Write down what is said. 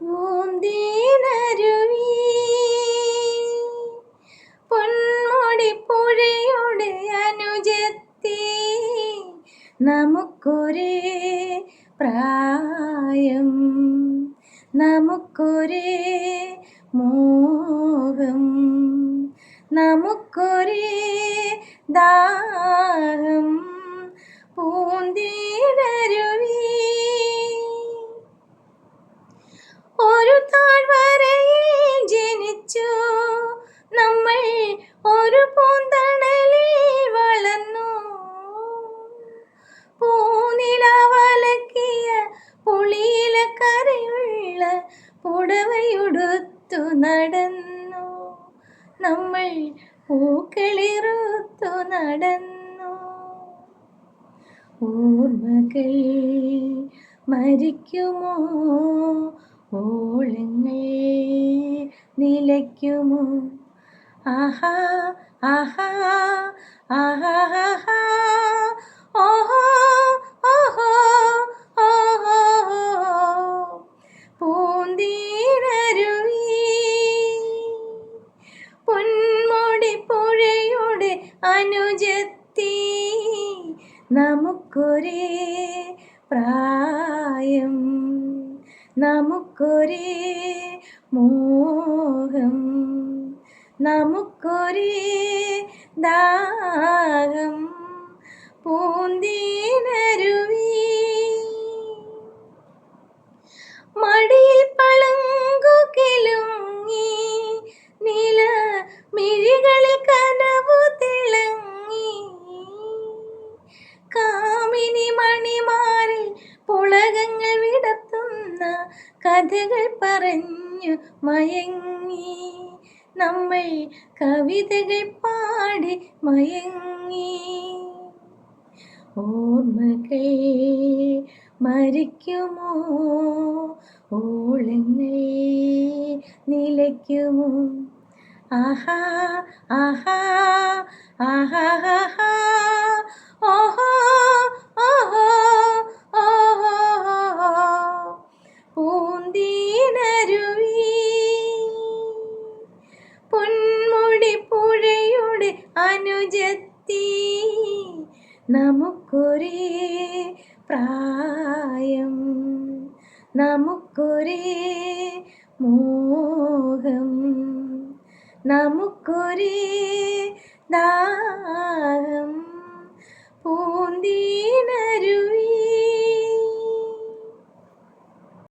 പൂന്തീനരുവി. പൊന്മുടി പുഴയുടെ അനുജത്തി. നമുക്കൊരേ പ്രായം നമുക്കൊരേ മോഹം നമുക്കൊരേ ദാഹം. പൂന്തീനരുവി പുടവയുടുത്തു നടന്നു. നമ്മൾ പൂക്കളിറുത്തു നടന്നു. ഓർമ്മകൾ മരിക്കുമോ? ഓളങ്ങൾ നിലയ്ക്കുമോ? ആഹാ ആഹാ ആഹാ ആഹാ അനുജത്തി നമുക്കൊരേ പ്രായം നമുക്കൊരേ മോഹം നമുക്കൊരേ ദാഹം. പൂന്തീനരുവി കഥകൾ പറഞ്ഞു മയങ്ങി. നമ്മൾ കവിതകൾ പാടി മയങ്ങി. ഓർമ്മകൾ മരിക്കുമോ? ഓളങ്ങൾ നിലയ്ക്കുമോ? ആഹാ ആഹാ ആഹാ. അനുജത്തി നമുക്കൊരേ പ്രായം നമുക്കൊരേ മോഹം നമുക്കൊരേ ദാഹം. പൂന്തീനരുവി